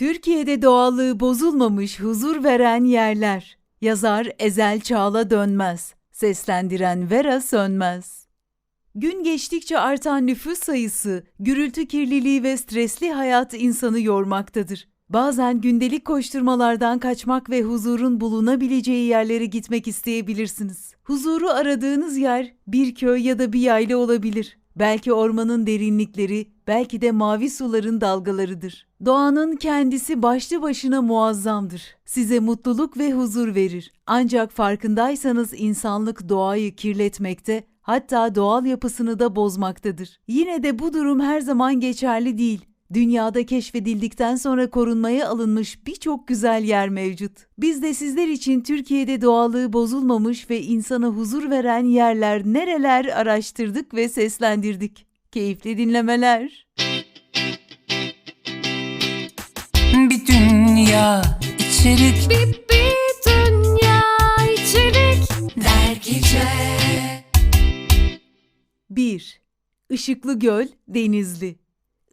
Türkiye'de doğallığı bozulmamış huzur veren yerler. Yazar Ezel Çağla Dönmez. Seslendiren Vera Sönmez. Gün geçtikçe artan nüfus sayısı, gürültü kirliliği ve stresli hayat insanı yormaktadır. Bazen gündelik koşturmalardan kaçmak ve huzurun bulunabileceği yerlere gitmek isteyebilirsiniz. Huzuru aradığınız yer bir köy ya da bir yayla olabilir. Belki ormanın derinlikleri, belki de mavi suların dalgalarıdır. Doğanın kendisi başlı başına muazzamdır. Size mutluluk ve huzur verir. Ancak farkındaysanız insanlık doğayı kirletmekte, hatta doğal yapısını da bozmaktadır. Yine de bu durum her zaman geçerli değil. Dünyada keşfedildikten sonra korunmaya alınmış birçok güzel yer mevcut. Biz de sizler için Türkiye'de doğallığı bozulmamış ve insana huzur veren yerler nereler araştırdık ve seslendirdik. Keyifli dinlemeler. Bir dünya içerik Bir, bir dünya içerik dergice 1. Işıklı Göl, Denizli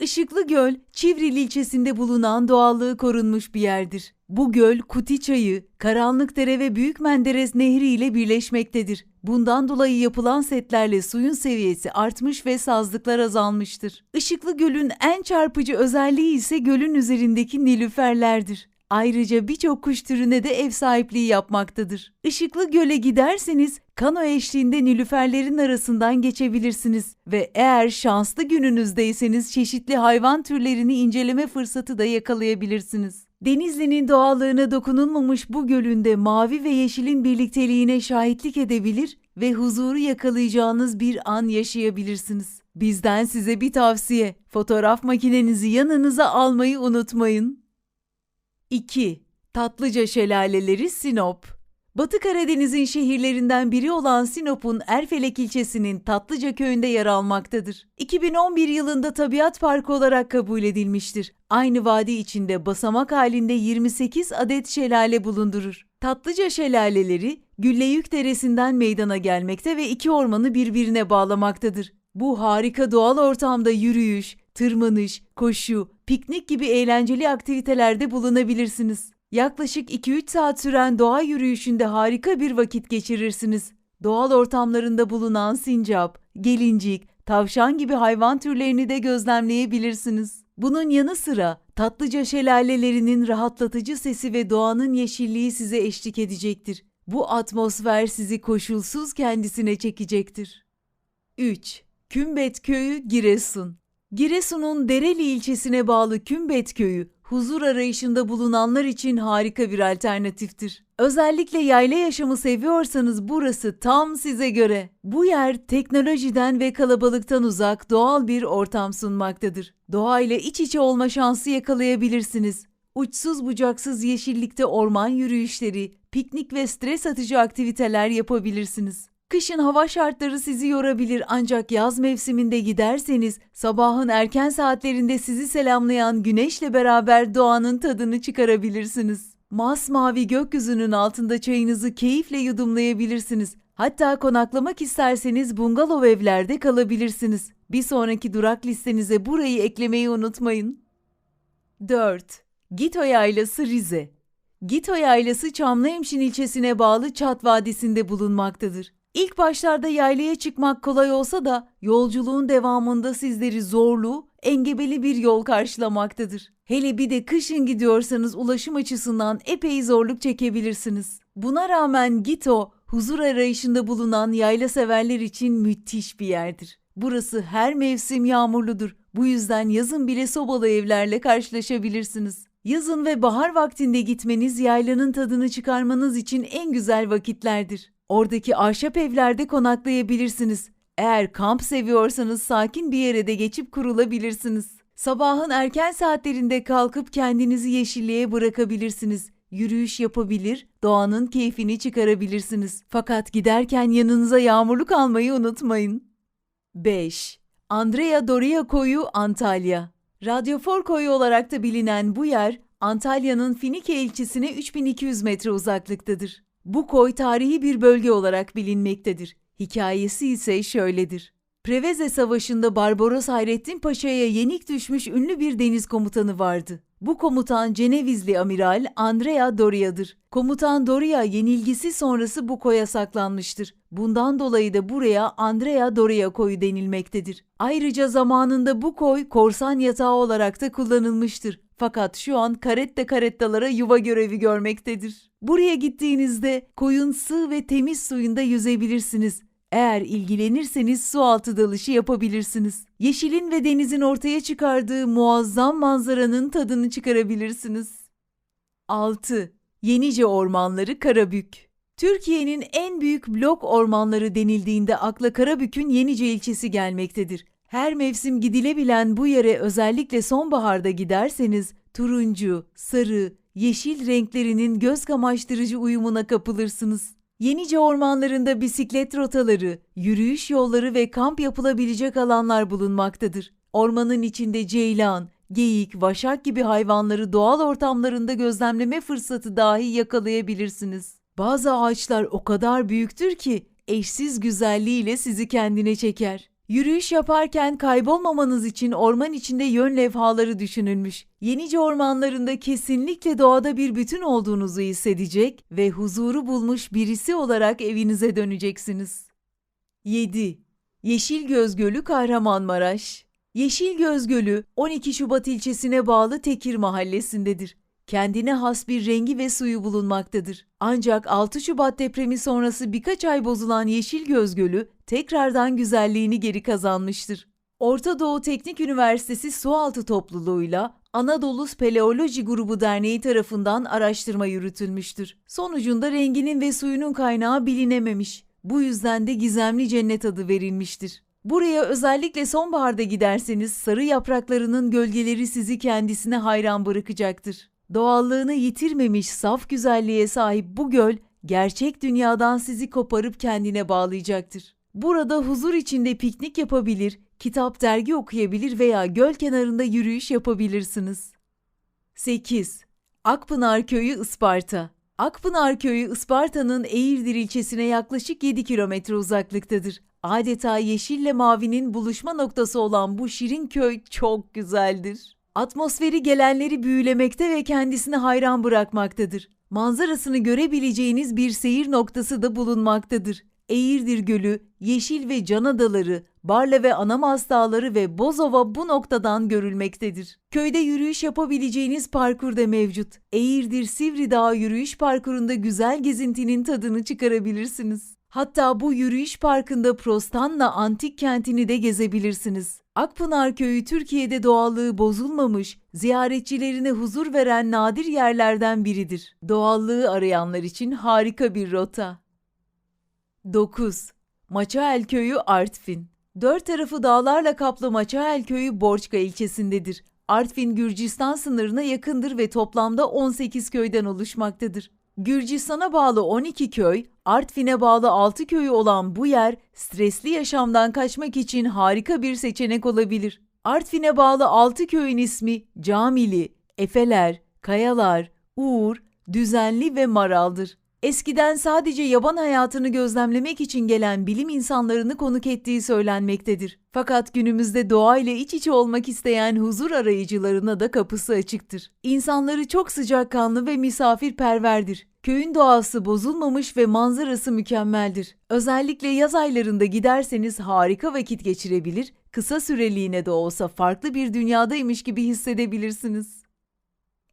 Işıklı Göl, Çivril ilçesinde bulunan doğallığı korunmuş bir yerdir. Bu göl Kuti Çayı, Karanlıkdere ve Büyük Menderes Nehri ile birleşmektedir. Bundan dolayı yapılan setlerle suyun seviyesi artmış ve sazlıklar azalmıştır. Işıklı Göl'ün en çarpıcı özelliği ise gölün üzerindeki nilüferlerdir. Ayrıca birçok kuş türüne de ev sahipliği yapmaktadır. Işıklı Göl'e giderseniz kano eşliğinde nilüferlerin arasından geçebilirsiniz ve eğer şanslı gününüzdeyseniz çeşitli hayvan türlerini inceleme fırsatı da yakalayabilirsiniz. Denizli'nin doğallığına dokunulmamış bu gölünde mavi ve yeşilin birlikteliğine şahitlik edebilir ve huzuru yakalayacağınız bir an yaşayabilirsiniz. Bizden size bir tavsiye. Fotoğraf makinenizi yanınıza almayı unutmayın. 2. Tatlıca Şelaleleri Sinop Batı Karadeniz'in şehirlerinden biri olan Sinop'un Erfelek ilçesinin Tatlıca köyünde yer almaktadır. 2011 yılında tabiat parkı olarak kabul edilmiştir. Aynı vadi içinde basamak halinde 28 adet şelale bulundurur. Tatlıca şelaleleri Gülleyük Deresi'nden meydana gelmekte ve iki ormanı birbirine bağlamaktadır. Bu harika doğal ortamda yürüyüş, tırmanış, koşu, piknik gibi eğlenceli aktivitelerde bulunabilirsiniz. Yaklaşık 2-3 saat süren doğa yürüyüşünde harika bir vakit geçirirsiniz. Doğal ortamlarında bulunan sincap, gelincik, tavşan gibi hayvan türlerini de gözlemleyebilirsiniz. Bunun yanı sıra tatlıca şelalelerinin rahatlatıcı sesi ve doğanın yeşilliği size eşlik edecektir. Bu atmosfer sizi koşulsuz kendisine çekecektir. 3. Kümbet Köyü Giresun Giresun'un Dereli ilçesine bağlı Kümbet Köyü, huzur arayışında bulunanlar için harika bir alternatiftir. Özellikle yayla yaşamı seviyorsanız burası tam size göre. Bu yer teknolojiden ve kalabalıktan uzak doğal bir ortam sunmaktadır. Doğayla iç içe olma şansı yakalayabilirsiniz. Uçsuz bucaksız yeşillikte orman yürüyüşleri, piknik ve stres atıcı aktiviteler yapabilirsiniz. Kışın hava şartları sizi yorabilir ancak yaz mevsiminde giderseniz sabahın erken saatlerinde sizi selamlayan güneşle beraber doğanın tadını çıkarabilirsiniz. Masmavi gökyüzünün altında çayınızı keyifle yudumlayabilirsiniz. Hatta konaklamak isterseniz bungalov evlerde kalabilirsiniz. Bir sonraki durak listenize burayı eklemeyi unutmayın. 4. Gito Yaylası Rize Gito Yaylası Çamlıhemşin ilçesine bağlı Çat Vadisi'nde bulunmaktadır. İlk başlarda yaylaya çıkmak kolay olsa da yolculuğun devamında sizleri zorlu, engebeli bir yol karşılamaktadır. Hele bir de kışın gidiyorsanız ulaşım açısından epey zorluk çekebilirsiniz. Buna rağmen Gito, huzur arayışında bulunan yayla severler için müthiş bir yerdir. Burası her mevsim yağmurludur. Bu yüzden yazın bile sobalı evlerle karşılaşabilirsiniz. Yazın ve bahar vaktinde gitmeniz yaylanın tadını çıkarmanız için en güzel vakitlerdir. Oradaki ahşap evlerde konaklayabilirsiniz. Eğer kamp seviyorsanız sakin bir yere de geçip kurulabilirsiniz. Sabahın erken saatlerinde kalkıp kendinizi yeşilliğe bırakabilirsiniz. Yürüyüş yapabilir, doğanın keyfini çıkarabilirsiniz. Fakat giderken yanınıza yağmurluk almayı unutmayın. 5. Andrea Doria Koyu Antalya Radyofor Koyu olarak da bilinen bu yer Antalya'nın Finike ilçesine 3200 metre uzaklıktadır. Bu koy tarihi bir bölge olarak bilinmektedir. Hikayesi ise şöyledir. Preveze Savaşı'nda Barbaros Hayrettin Paşa'ya yenik düşmüş ünlü bir deniz komutanı vardı. Bu komutan Cenevizli amiral Andrea Doria'dır. Komutan Doria yenilgisi sonrası bu koya saklanmıştır. Bundan dolayı da buraya Andrea Doria koyu denilmektedir. Ayrıca zamanında bu koy korsan yatağı olarak da kullanılmıştır. Fakat şu an karette karettalara yuva görevi görmektedir. Buraya gittiğinizde koyun sığ ve temiz suyunda yüzebilirsiniz. Eğer ilgilenirseniz su altı dalışı yapabilirsiniz. Yeşilin ve denizin ortaya çıkardığı muazzam manzaranın tadını çıkarabilirsiniz. 6. Yenice Ormanları Karabük Türkiye'nin en büyük blok ormanları denildiğinde akla Karabük'ün Yenice ilçesi gelmektedir. Her mevsim gidilebilen bu yere özellikle sonbaharda giderseniz turuncu, sarı, yeşil renklerinin göz kamaştırıcı uyumuna kapılırsınız. Yenice ormanlarında bisiklet rotaları, yürüyüş yolları ve kamp yapılabilecek alanlar bulunmaktadır. Ormanın içinde ceylan, geyik, vaşak gibi hayvanları doğal ortamlarında gözlemleme fırsatı dahi yakalayabilirsiniz. Bazı ağaçlar o kadar büyüktür ki eşsiz güzelliğiyle sizi kendine çeker. Yürüyüş yaparken kaybolmamanız için orman içinde yön levhaları düşünülmüş. Yenice ormanlarında kesinlikle doğada bir bütün olduğunuzu hissedecek ve huzuru bulmuş birisi olarak evinize döneceksiniz. 7. Yeşilgöz Gölü Kahramanmaraş Yeşilgöz Gölü 12 Şubat ilçesine bağlı Tekir mahallesindedir. Kendine has bir rengi ve suyu bulunmaktadır. Ancak 6 Şubat depremi sonrası birkaç ay bozulan Yeşilgöz Gölü tekrardan güzelliğini geri kazanmıştır. Orta Doğu Teknik Üniversitesi Sualtı Topluluğu'yla Anadolu Speleoloji Grubu Derneği tarafından araştırma yürütülmüştür. Sonucunda renginin ve suyunun kaynağı bilinememiş. Bu yüzden de gizemli cennet adı verilmiştir. Buraya özellikle sonbaharda giderseniz sarı yapraklarının gölgeleri sizi kendisine hayran bırakacaktır. Doğallığını yitirmemiş saf güzelliğe sahip bu göl gerçek dünyadan sizi koparıp kendine bağlayacaktır. Burada huzur içinde piknik yapabilir, kitap dergi okuyabilir veya göl kenarında yürüyüş yapabilirsiniz. 8. Akpınar Köyü Isparta Akpınar Köyü Isparta'nın Eğirdir ilçesine yaklaşık 7 kilometre uzaklıktadır. Adeta yeşille mavinin buluşma noktası olan bu şirin köy çok güzeldir. Atmosferi gelenleri büyülemekte ve kendisine hayran bırakmaktadır. Manzarasını görebileceğiniz bir seyir noktası da bulunmaktadır. Eğirdir Gölü, Yeşil ve Can Adaları, Barla ve Anamaz Dağları ve Bozova bu noktadan görülmektedir. Köyde yürüyüş yapabileceğiniz parkur da mevcut. Eğirdir Sivri Dağı yürüyüş parkurunda güzel gezintinin tadını çıkarabilirsiniz. Hatta bu yürüyüş parkında Prostanla antik kentini de gezebilirsiniz. Akpınar Köyü Türkiye'de doğallığı bozulmamış, ziyaretçilerine huzur veren nadir yerlerden biridir. Doğallığı arayanlar için harika bir rota. 9. Maçael Köyü Artvin Dört tarafı dağlarla kaplı Maçael Köyü Borçka ilçesindedir. Artvin Gürcistan sınırına yakındır ve toplamda 18 köyden oluşmaktadır. Gürcistan'a bağlı 12 köy, Artvin'e bağlı 6 köyü olan bu yer stresli yaşamdan kaçmak için harika bir seçenek olabilir. Artvin'e bağlı 6 köyün ismi Camili, Efeler, Kayalar, Uğur, Düzenli ve Maral'dır. Eskiden sadece yaban hayatını gözlemlemek için gelen bilim insanlarını konuk ettiği söylenmektedir. Fakat günümüzde doğayla iç içe olmak isteyen huzur arayıcılarına da kapısı açıktır. İnsanları çok sıcakkanlı ve misafirperverdir. Köyün doğası bozulmamış ve manzarası mükemmeldir. Özellikle yaz aylarında giderseniz harika vakit geçirebilir, kısa süreliğine de olsa farklı bir dünyadaymış gibi hissedebilirsiniz.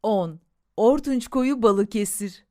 10. Ortunç Koyu Balıkesir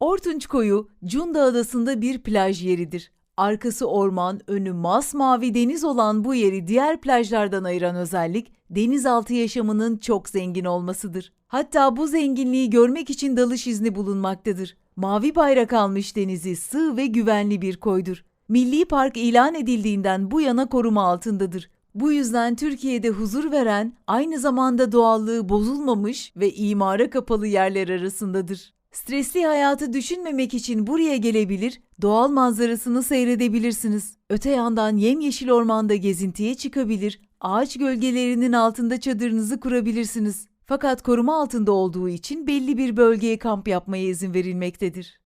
Ortunç Koyu, Cunda Adası'nda bir plaj yeridir. Arkası orman, önü masmavi deniz olan bu yeri diğer plajlardan ayıran özellik, denizaltı yaşamının çok zengin olmasıdır. Hatta bu zenginliği görmek için dalış izni bulunmaktadır. Mavi bayrak almış denizi sığ ve güvenli bir koydur. Milli Park ilan edildiğinden bu yana koruma altındadır. Bu yüzden Türkiye'de huzur veren, aynı zamanda doğallığı bozulmamış ve imara kapalı yerler arasındadır. Stresli hayatı düşünmemek için buraya gelebilir, doğal manzarasını seyredebilirsiniz. Öte yandan yemyeşil ormanda gezintiye çıkabilir, ağaç gölgelerinin altında çadırınızı kurabilirsiniz. Fakat koruma altında olduğu için belli bir bölgeye kamp yapmaya izin verilmektedir.